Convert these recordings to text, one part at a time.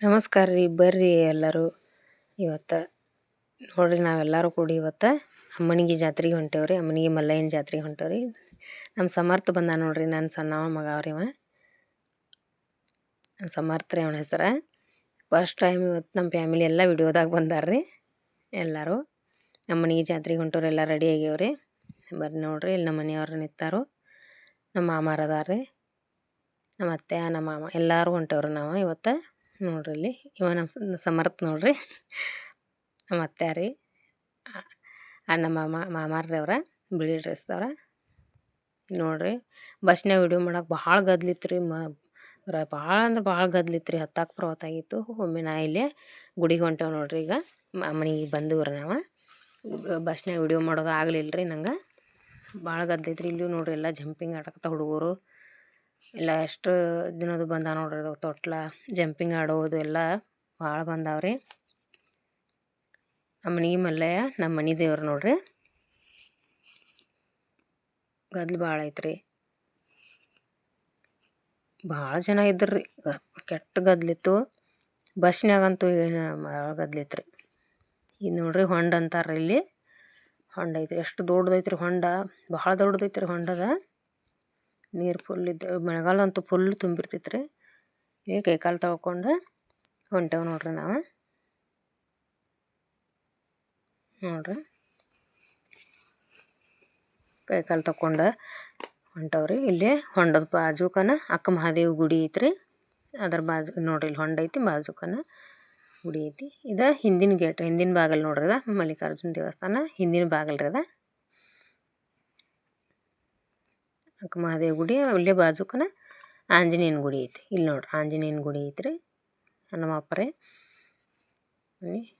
ನಮಸ್ಕಾರ ರೀ, ಬರ್ರಿ ಎಲ್ಲರೂ. ಇವತ್ತು ನೋಡ್ರಿ, ನಾವೆಲ್ಲರೂ ಕೂಡಿ ಇವತ್ತು ಅಮ್ಮನಿಗೆ ಜಾತ್ರೆಗೆ ಹೊಂಟೇವ್ರಿ ಅಮ್ಮನಿಗೆ ಮಲ್ಲಯ್ಯನ ಜಾತ್ರೆಗೆ ಹೊಂಟೇವ್ರಿ ನಮ್ಮ ಸಮರ್ಥ ಬಂದ ನೋಡ್ರಿ, ನನ್ನ ಸಣ್ಣವ ಮಗ ಅವ್ರಿ ಇವ. ಸಮರ್ಥ ರೀ ಅವನ ಹೆಸರು. ಫಸ್ಟ್ ಟೈಮ್ ಇವತ್ತು ನಮ್ಮ ಫ್ಯಾಮಿಲಿ ಎಲ್ಲ ವಿಡಿಯೋದಾಗ ಬಂದಾರ್ರಿ ಎಲ್ಲರೂ. ನಮ್ಮನಿಗೆ ಜಾತ್ರೆಗೆ ಹೊಂಟವ್ರು ಎಲ್ಲ ರೆಡಿ ಆಗ್ಯಾವ್ರಿ ಬರ್ರಿ ನೋಡ್ರಿ, ಇಲ್ಲಿ ನಮ್ಮ ಮನೆಯವ್ರು ನಿಂತಾರು. ನಮ್ಮ ಮಾಮಾರದಾರ್ರಿ ನಮ್ಮ ಅತ್ತೆ, ನಮ್ಮ ಮಾಮ ಎಲ್ಲರೂ ಹೊಂಟೇವ್ರಿ ನಾವು ಇವತ್ತು. ನೋಡ್ರಿ ಇಲ್ಲಿ ಇವ ನಮ್ಮ ಸಮರ್ಥ ನೋಡ್ರಿ. ನಮ್ಮ ಅತ್ತೆ ರೀ ನಮ್ಮ ಮಾಮ ಮಾಮಾರ್ರಿ ಅವ್ರ ಬಿಳಿ ಡ್ರೆಸ್ದವ್ರ ನೋಡ್ರಿ, ಬಸ್ನ್ಯಾಗ ವಿಡಿಯೋ ಮಾಡೋಕೆ ಭಾಳ ಗದ್ಲಿತ್ತು ರೀ ಮ ಭಾಳ ಅಂದ್ರೆ ಭಾಳ ಗದ್ಲಿತ್ತು ರೀ ಹತ್ತಾಕ ಪರ್ವತ್ತಾಗಿತ್ತು ಒಮ್ಮೆ ನಾ ಇಲ್ಲೇ ಗುಡಿಗೆ ಹೊಂಟೇವೆ ನೋಡ್ರಿ ಈಗ ಮನೆಗೆ ಬಂದವ್ರ ನಾವು. ಬಸ್ನ್ಯಾಗ ವಿಡಿಯೋ ಮಾಡೋದು ಆಗಲಿಲ್ಲ ರೀ ನಂಗೆ. ಭಾಳ ಗದ್ದೈತ್ರಿ ಇಲ್ಲೂ ನೋಡ್ರಿ ಎಲ್ಲ ಜಂಪಿಂಗ್ ಆಡಕತ್ತ ಹುಡುಗರು. ಇಲ್ಲ, ಎಷ್ಟು ದಿನದ್ದು ಬಂದ ನೋಡ್ರಿ ಅದು ತೊಟ್ಲ, ಜಂಪಿಂಗ್ ಆಡೋದು ಎಲ್ಲ ಭಾಳ ಬಂದಾವ್ರಿ ನಮ್ಮ ಮನೆ ಮಲ್ಲಯ್ಯ ನಮ್ಮ ಮನೆ ದೇವ್ರು ನೋಡ್ರಿ. ಗದ್ಲು ಭಾಳ ಐತ್ರಿ. ಭಾಳ ಜನ ಇದ್ರಿ ಕೆಟ್ಟ ಗದ್ಲಿತ್ತು ಬಸ್ನಾಗಂತೂ ಏನು ಭಾಳ ಗದ್ಲಿತ್ತು ರೀ ಇದು ನೋಡ್ರಿ ಹೊಂಡ ಅಂತಾರ್ರಿ ಇಲ್ಲಿ. ಹೊಂಡ ಐತ್ರಿ. ಎಷ್ಟು ದೊಡ್ಡದೈತ್ರಿ ಹೊಂಡ. ಭಾಳ ದೊಡ್ಡದೈತ್ರಿ ಹೊಂಡದ. ನೀರು ಫುಲ್ ಇದ್ದು, ಮಳೆಗಾಲ ಅಂತೂ ಫುಲ್ ತುಂಬಿರ್ತೈತೆ ರೀ ಈಗ ಕೈಕಾಲು ತೊಳ್ಕೊಂಡು ಹೊಂಟೇವೆ ನೋಡ್ರಿ ನಾವು. ನೋಡ್ರಿ. ಕೈಕಾಲು ತಗೊಂಡು ಹೊಂಟವ್ರಿ. ಇಲ್ಲಿ ಹೊಂಡದ ಬಾಜುಕನ ಅಕ್ಕ ಮಹಾದೇವ ಗುಡಿ ಐತ್ರಿ. ಅದರ ಬಾಜು, ನೋಡ್ರಿ ಇಲ್ಲಿ ಹೊಂಡ ಐತಿ, ಬಾಜುಕನ ಗುಡಿ ಐತಿ. ಇದು ಹಿಂದಿನ ಗೇಟ್, ಹಿಂದಿನ ಬಾಗಿಲು ನೋಡ್ರಿ ಅದ. ಮಲ್ಲಿಕಾರ್ಜುನ ದೇವಸ್ಥಾನ ಹಿಂದಿನ ಬಾಗಿಲ್ರಿ ಅದ ಅಕ್ಕ ಮಹಾದೇವ ಗುಡಿ ಅಲ್ಲೇ ಬಾಜುಕನ ಆಂಜನೇಯನ ಗುಡಿ ಐತಿ. ಇಲ್ಲಿ ನೋಡ್ರಿ ಆಂಜನೇಯನ ಗುಡಿ ಐತ್ರಿ. ನಮ್ಮ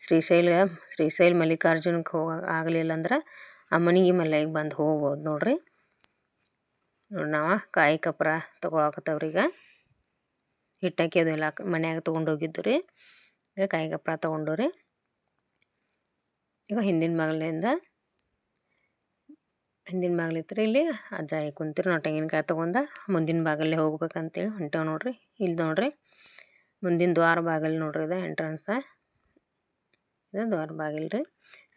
ಶ್ರೀಶೈಲ ಶ್ರೀಶೈಲ ಮಲ್ಲಿಕಾರ್ಜುನಕ್ಕೆ ಹೋಗ ಆಗಲಿಲ್ಲ ಅಂದ್ರೆ ಅಮ್ಮನಿಗೆ ಮಲ್ಲಿಗೆ ಬಂದು ಹೋಗ್ಬೋದು ನೋಡ್ರಿ. ನೋಡಿ ನಾವು ಕಾಯಿ ಕಪ್ರ ತೊಗೊಳಕತ್ತವ್ರೀಗ ಈಗ. ಹಿಟ್ಟಕ್ಕಿ ಅದು ಎಲ್ಲ ಮನ್ಯಾಗ ತೊಗೊಂಡೋಗಿದ್ದು ರೀ ಈಗ ಕಾಯಿ ಕಪ್ರ ತೊಗೊಂಡು ರೀ ಈಗ ಹಿಂದಿನ ಮಗಳಿಂದ ಹಿಂದಿನ ಬಾಗಿಲು ಇತ್ತು ಇಲ್ಲಿ. ಅಜ್ಜ ಕುಂತಿರು, ನಾವು ತೆಂಗಿನಕಾಯಿ ತೊಗೊಂಡ ಮುಂದಿನ ಬಾಗಿಲೇ ಹೋಗ್ಬೇಕಂತೇಳಿ ಹೊಂಟೇವೆ ನೋಡ್ರಿ. ಇಲ್ಲಿ ನೋಡ್ರಿ, ಮುಂದಿನ ದ್ವಾರ ಬಾಗಿಲು ನೋಡ್ರಿ, ಇದು ಎಂಟ್ರೆನ್ಸ ಇದು ದ್ವಾರ ಬಾಗಿಲು ರೀ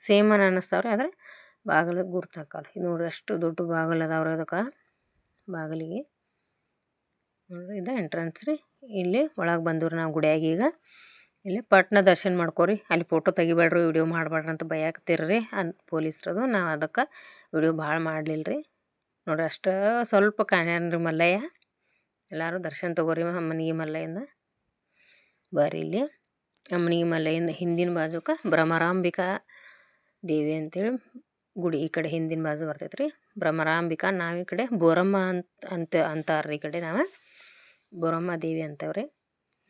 ಸೇಮ್ ಅನ್ನ ಅನ್ನಿಸ್ತಾವ್ರಿ ಆದರೆ ಬಾಗಿಲು ಗುರ್ತು ಇದು ನೋಡ್ರಿ ಅಷ್ಟು ದೊಡ್ಡ ಬಾಗಿಲು ಅದಾವ್ರಿ ಅದಕ್ಕೆ, ಬಾಗಿಲಿಗೆ. ನೋಡ್ರಿ, ಇದು ಎಂಟ್ರೆನ್ಸ್ ರೀ. ಇಲ್ಲಿ ಒಳಗೆ ಬಂದವ್ರಿ ನಾವು ಗುಡಿಯಾಗ ಈಗ ಇಲ್ಲಿ ಪಟ್ನ ದರ್ಶನ ಮಾಡ್ಕೋರಿ. ಅಲ್ಲಿ ಫೋಟೋ ತೆಗಿಬೇಡ್ರಿ ವಿಡಿಯೋ ಮಾಡಬೇಡ್ರಿ ಅಂತ ಭಯಕತ್ತೀರ್ರಿ ಅನ್ ಪೊಲೀಸ್ರದು, ನಾವು ಅದಕ್ಕೆ ವಿಡಿಯೋ ಭಾಳ ಮಾಡಲಿಲ್ಲ ರೀ ನೋಡ್ರಿ ಅಷ್ಟು ಸ್ವಲ್ಪ ಕಾಣ್ಯಾನ ರೀ ಮಲ್ಲಯ್ಯ. ಎಲ್ಲರೂ ದರ್ಶನ ತಗೋರಿ ಅಮ್ಮನಿಗೆ ಮಲ್ಲಯ್ಯಂದ ಬರ್ರಿ ಇಲ್ಲಿ. ಅಮ್ಮನಿಗೆ ಮಲ್ಲಯ್ಯಂದ ಹಿಂದಿನ ಬಾಜುಕ ಭ್ರಮರಾಂಬಿಕಾ ದೇವಿ ಅಂತೇಳಿ ಗುಡಿ ಈ ಕಡೆ ಹಿಂದಿನ ಬಾಜು ಬರ್ತೈತೆ ರೀ ಭ್ರಮರಾಂಬಿಕಾ ನಾವು ಈ ಕಡೆ ಬೋರಮ್ಮ ಅಂತ ಅಂತ ಅಂತಾರ್ರಿ ಈ ಕಡೆ ನಾವು. ಬೋರಮ್ಮ ದೇವಿ ಅಂತೇವ್ರಿ.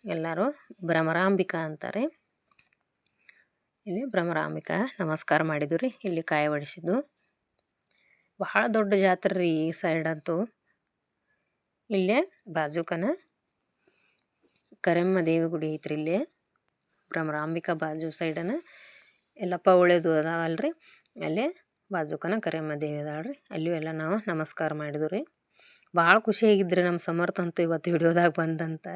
ಎಲ್ಲರೂ ಭ್ರಮರಾಂಬಿಕಾ ಅಂತಾರೆ. ಇಲ್ಲಿ ಭ್ರಮರಾಂಬಿಕಾ ನಮಸ್ಕಾರ ಮಾಡಿದ್ದು ರೀ ಇಲ್ಲಿ ಕಾಯಿ ಒಡಿಸಿದ್ದು ಬಹಳ ದೊಡ್ಡ ಜಾತ್ರೆ ರೀ ಈ ಸೈಡ್ ಅಂತೂ. ಇಲ್ಲೇ ಬಾಜುಕನ ಕರೆಮ್ಮ ದೇವಿ ಗುಡಿ ಐತ್ರಿ ಇಲ್ಲಿ. ಭ್ರಮರಾಂಬಿಕಾ ಬಾಜು ಸೈಡನ ಎಲ್ಲಪ್ಪ ಒಳ್ಳೇದು ರೀ ಅಲ್ಲೇ ಬಾಜುಕನ ಕರೆಮ್ಮ ದೇವಿ ಅದಾಳ್ರಿ. ಅಲ್ಲಿಯೂ ಎಲ್ಲ ನಾವು ನಮಸ್ಕಾರ ಮಾಡಿದ್ವಿ ರೀ ಭಾಳ ಖುಷಿಯಾಗಿದ್ರಿ ನಮ್ಮ ಸಮರ್ಥ ಅಂತೂ ಇವತ್ತು ವಿಡಿಯೋದಾಗ ಬಂದಂತ.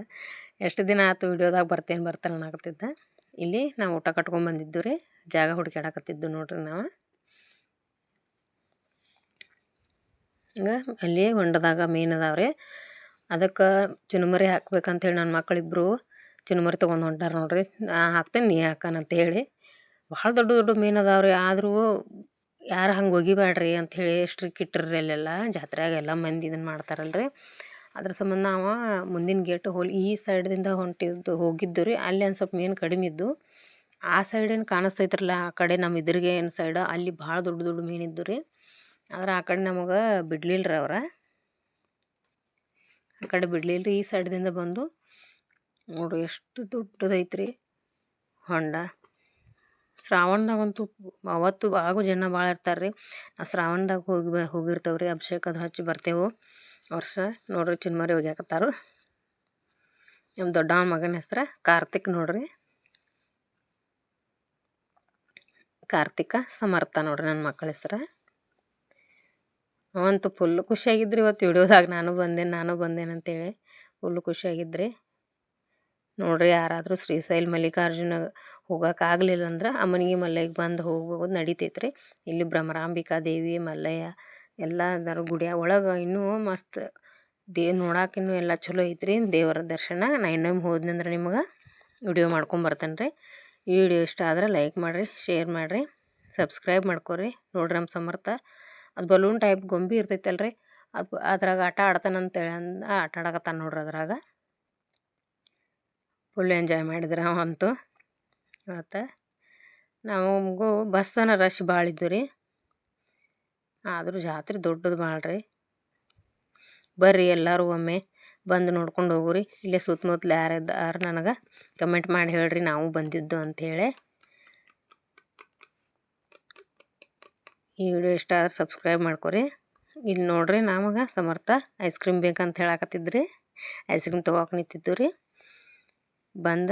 ಎಷ್ಟು ದಿನ ಆಯ್ತು ವಿಡಿಯೋದಾಗ ಬರ್ತೇನೆ ಬರ್ತಾನೆ ಅನ್ನಕತ್ತಿದ್ದ. ಇಲ್ಲಿ ನಾವು ಊಟ ಕಟ್ಕೊಂಡು ಬಂದಿದ್ದು ರೀ, ಜಾಗ ಹುಡುಕಾಡಕತ್ತಿದ್ದು ನೋಡ್ರಿ ನಾವು. ಹಂಗೆ ಅಲ್ಲಿ ಹೊಂಡದಾಗ ಮೀನು ಅದಾವ್ರಿ ಅದಕ್ಕೆ ಚುನುಮರಿ ಹಾಕ್ಬೇಕಂತೇಳಿ ನನ್ನ ಮಕ್ಕಳಿಬ್ಬರು ಚುನುಮರಿ ತೊಗೊಂಡು ಹೊಂಟಾರ ನೋಡ್ರಿ. ನಾ ಹಾಕ್ತೇನೆ, ನೀ ಹಾಕನಂತ ಹೇಳಿ. ಭಾಳ ದೊಡ್ಡ ದೊಡ್ಡ ಮೀನು ಅದಾವ್ರಿ ಆದರೂ ಯಾರು ಹಂಗೆ ಒಗಿಬೇಡ್ರಿ ಅಂಥೇಳಿ ಸ್ಟ್ರಿಕ್ ಇಟ್ಟಿರ್ರಿ ಅಲ್ಲೆಲ್ಲ. ಜಾತ್ರೆಯಾಗ ಎಲ್ಲ ಮಂದಿ ಇದನ್ನು ಮಾಡ್ತಾರಲ್ರಿ. ಅದ್ರ ಸಂಬಂಧ ನಾವು ಮುಂದಿನ ಗೇಟ್ ಹೋಲ್ ಈ ಸೈಡ್ದಿಂದ ಹೊಂಟಿದ್ದು ಹೋಗಿದ್ದು ರೀ, ಅಲ್ಲಿ ಒಂದು ಸ್ವಲ್ಪ ಮೇನ್ ಕಡಿಮೆ ಇದ್ದು. ಆ ಸೈಡ್ ಏನು ಕಾಣಿಸ್ತೈತ್ರಲ್ಲ, ಆ ಕಡೆ ನಮ್ಮ ಇದ್ರಿಗೆ ಏನು ಸೈಡ್ ಅಲ್ಲಿ ಭಾಳ ದೊಡ್ಡ ದೊಡ್ಡ ಮೀನಿದ್ದು ರೀ. ಆದ್ರೆ ಆ ಕಡೆ ನಮಗೆ ಬಿಡ್ಲಿಲ್ಲ ರೀ ಅವ್ರ. ಆ ಕಡೆ ಬಿಡ್ಲಿಲ್ಲ ರೀ ಈ ಸೈಡ್ದಿಂದ ಬಂದು. ನೋಡ್ರಿ ಎಷ್ಟು ದೊಡ್ಡದೈತ್ರಿ ಹೊಂಡ. ಶ್ರಾವಣದಾಗಂತೂ ಅವತ್ತು ಆಗು ಜನ ಭಾಳ ಇರ್ತಾರೆ ರೀ ಶ್ರಾವಣದಾಗ ಹೋಗಿ ಹೋಗಿರ್ತೇವೆ ರೀ ಅಭಿಷೇಕ ಅದು ಹಚ್ಚಿ ಬರ್ತೇವೆ. ವರ್ಷ ನೋಡ್ರಿ ಚಿನ್ಮರಿ ಒಗ್ಯಾಕತ್ತಾರು. ನಮ್ಮ ದೊಡ್ಡ ಮಗನ ಹೆಸ್ರು ಕಾರ್ತಿಕ್ ನೋಡ್ರಿ. ಕಾರ್ತಿಕ ಸಮರ್ಥ ನೋಡ್ರಿ ನನ್ನ ಮಕ್ಕಳ ಹೆಸ್ರು. ಅವಂತೂ ಫುಲ್ ಖುಷಿಯಾಗಿದ್ರಿ ಇವತ್ತು ವಿಡಿಯೋದಾಗ. ನಾನು ಬಂದೇನೆ ನಾನು ಬಂದೇನೆ ಅಂತೇಳಿ ಫುಲ್ಲು ಖುಷಿಯಾಗಿದ್ರಿ. ನೋಡ್ರಿ ಯಾರಾದರೂ ಶ್ರೀಶೈಲ್ ಮಲ್ಲಿಕಾರ್ಜುನ ಹೋಗೋಕ್ಕಾಗಲಿಲ್ಲ ಅಂದ್ರೆ ಅಮ್ಮನಿಗೆ ಮಲ್ಲಯ್ಯಗೆ ಬಂದು ಹೋಗೋದು ನಡಿತೈತೆ ರೀ ಇಲ್ಲಿ ಭ್ರಮರಾಂಬಿಕಾ ದೇವಿ, ಮಲ್ಲಯ್ಯ ಎಲ್ಲ ಅದರ ಗುಡಿಯ ಒಳಗೆ ಇನ್ನೂ ಮಸ್ತ್ ದೇ ನೋಡಕ್ಕೆ ಇನ್ನೂ ಎಲ್ಲ ಚಲೋ ಐತ್ರಿ. ದೇವರ ದರ್ಶನ. ನಾ ಇನ್ನೊಮ್ಮೆ ಹೋದ್ನಂದ್ರೆ ನಿಮ್ಗೆ ವಿಡಿಯೋ ಮಾಡ್ಕೊಂಬರ್ತೇನೆ ರೀ ಈ ವಿಡಿಯೋ ಇಷ್ಟ ಆದ್ರೆ ಲೈಕ್ ಮಾಡಿರಿ, ಶೇರ್ ಮಾಡಿರಿ, ಸಬ್ಸ್ಕ್ರೈಬ್ ಮಾಡ್ಕೊರಿ. ನೋಡ್ರಿ ನಮ್ಮ ಸಮರ್ಥ. ಅದು ಬಲೂನ್ ಟೈಪ್ ಗೊಂಬೆ ಇರ್ತೈತಲ್ರಿ. ಅದು ಅದ್ರಾಗ ಆಟ ಆಡ್ತಾನಂತೇಳಿ ಅಂದ ಆಟ ಆಡಕತ್ತಾನ ನೋಡ್ರಿ ಅದ್ರಾಗ. ಫುಲ್ ಎಂಜಾಯ್ ಮಾಡಿದ್ರೆ ಅವಂತೂ. ಮತ್ತು ನಮಗೂ ಬಸ್ಸನ ರಶ್ ಭಾಳ ಇದ್ದು ರೀ ಆದರೂ ಜಾತ್ರೆ ದೊಡ್ಡದು ಭಾಳ ರೀ ಬರ್ರಿ ಎಲ್ಲರೂ ಒಮ್ಮೆ ಬಂದು ನೋಡ್ಕೊಂಡು ಹೋಗ್ರಿ. ಇಲ್ಲೇ ಸುತ್ತಮುತ್ತಲು ಯಾರು ಇದ್ದಾರೆ ನನಗೆ ಕಮೆಂಟ್ ಮಾಡಿ ಹೇಳ್ರಿ. ನಾವು ಬಂದಿದ್ದು ಅಂಥೇಳಿ ಈ ವಿಡಿಯೋ ಇಷ್ಟ ಆದ್ರೆ ಸಬ್ಸ್ಕ್ರೈಬ್ ಮಾಡ್ಕೊರಿ. ಇಲ್ಲಿ ನೋಡ್ರಿ ನಮಗೆ ಸಮರ್ಥ ಐಸ್ ಕ್ರೀಮ್ ಬೇಕಂತ ಹೇಳಕತ್ತಿದ್ರಿ. ಐಸ್ ಕ್ರೀಮ್ ತೊಗೋಕೆ ನಿಂತಿದ್ದು ರೀ ಬಂದ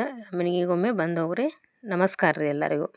ಒಮ್ಮೆ ಬಂದು ಹೋಗ್ರಿ. ನಮಸ್ಕಾರ ರೀ ಎಲ್ಲರಿಗೂ.